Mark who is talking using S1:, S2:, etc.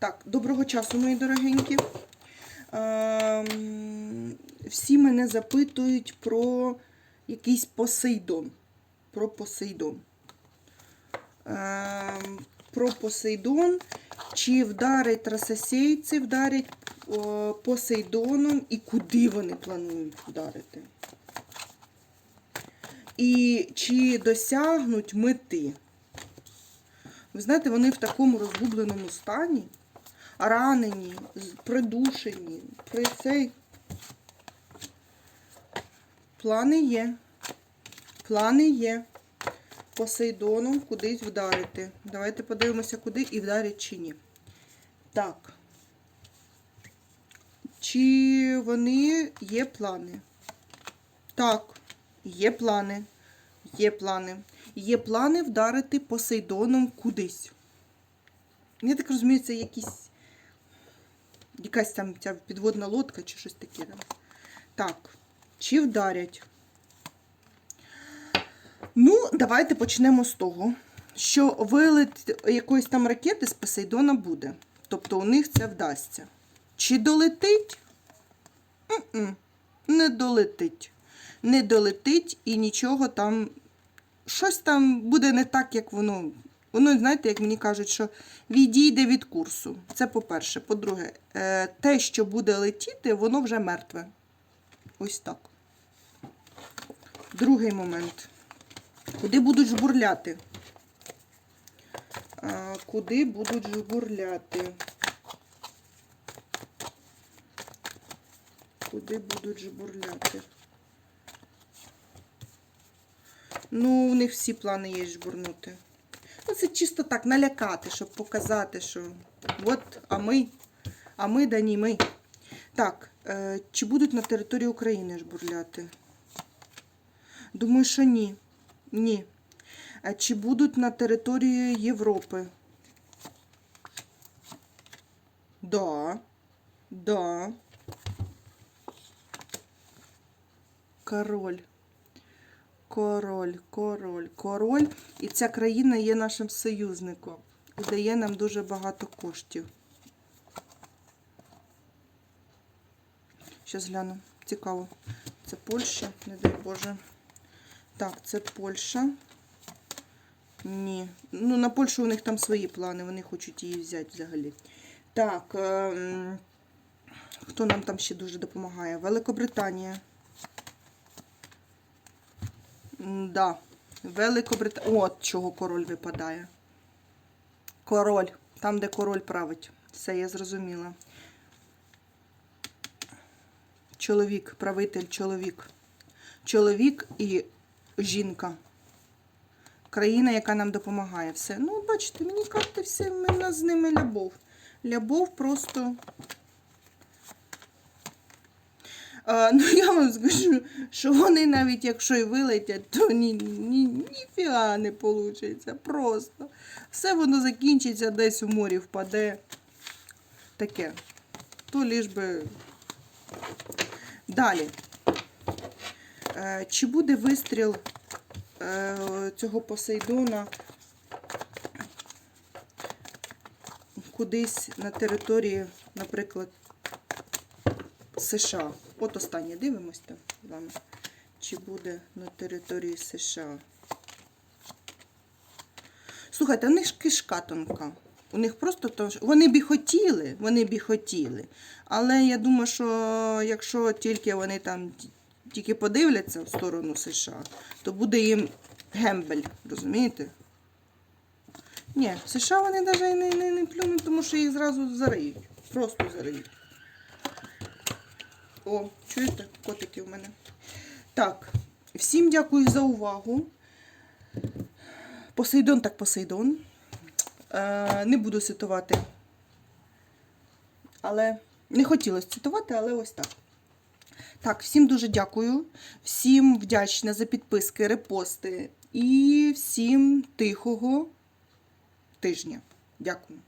S1: Так, доброго часу, мої дорогенькі. Ем, всі мене запитують про якийсь Посейдон. Про Посейдон. Ем, про Посейдон. Чи вдарить трасосейці, вдарять о, Посейдоном і куди вони планують вдарити? І чи досягнуть мети? Ви знаєте, вони в такому розгубленому стані, ранені, придушені. При цей плани є. Плани є. Посейдоном кудись вдарити. Давайте подивимося, куди і вдарять чи ні. Так. Чи вони є плани? Так, є плани. Є плани. Є плани вдарити Посейдоном кудись. Я так розумію, це якісь, якась там ця підводна лодка чи щось таке. Так, чи вдарять? Ну, давайте почнемо з того, що вилет якоїсь там ракети з Посейдона буде. Тобто у них це вдасться. Чи долетить? М-м, Не долетить. Не долетить і нічого там. Щось там буде не так, як воно. Воно, знаєте, як мені кажуть, що відійде від курсу. Це по-перше. По-друге, е, те, що буде летіти, воно вже мертве. Ось так. Другий момент. Куди будуть жбурляти? Куди будуть жбурляти? Куди будуть жбурляти? Ну, у них всі плани є жбурнути. Це чисто так, налякати, щоб показати, що от, а ми, а ми да ні ми. Так, е, чи будуть на території України жбурляти? Думаю, що ні. Ні. А чи будуть на території Європи? Да. Да. Король. Король, король, король. І ця країна є нашим союзником. І дає нам дуже багато коштів. Щас гляну. Цікаво. Це Польща, не дай Боже. Так, це Польща. Ні. Ну, на Польщу у них там свої плани, вони хочуть її взяти взагалі. Так, ем, хто нам там ще дуже допомагає? Великобританія. Да. Великобританія. От чого король випадає. Король. Там, де король править. Все, я зрозуміла. Чоловік, правитель, чоловік. Чоловік і жінка. Країна, яка нам допомагає. Все. Ну, бачите, мені карти все, в мене з ними любов. Любов просто. А, ну, я вам скажу, що вони навіть якщо і вилетять, то ні, ні, ніфіга не вийде. Просто. Все воно закінчиться, десь у морі впаде. Таке. То ліж би. Далі. Е, Чи буде вистріл е, цього Посейдона кудись на території, наприклад, США? От останнє дивимось там з вами. Чи буде на території США? Слухайте, у них ж кишка тонка. У них просто то, вони б хотіли, вони б хотіли. Але я думаю, що якщо тільки вони там тільки подивляться в сторону США, то буде їм гембель, розумієте? Ні, США вони навіть не, не, не плюнуть, тому що їх зразу зариють. Просто зариють. О, чуєте, котики в мене. Так, всім дякую за увагу. Посейдон так Посейдон. Е, не буду цитувати. Але не хотілося цитувати, але ось так. Так, всім дуже дякую. Всім вдячна за підписки, репости і всім тихого тижня. Дякую.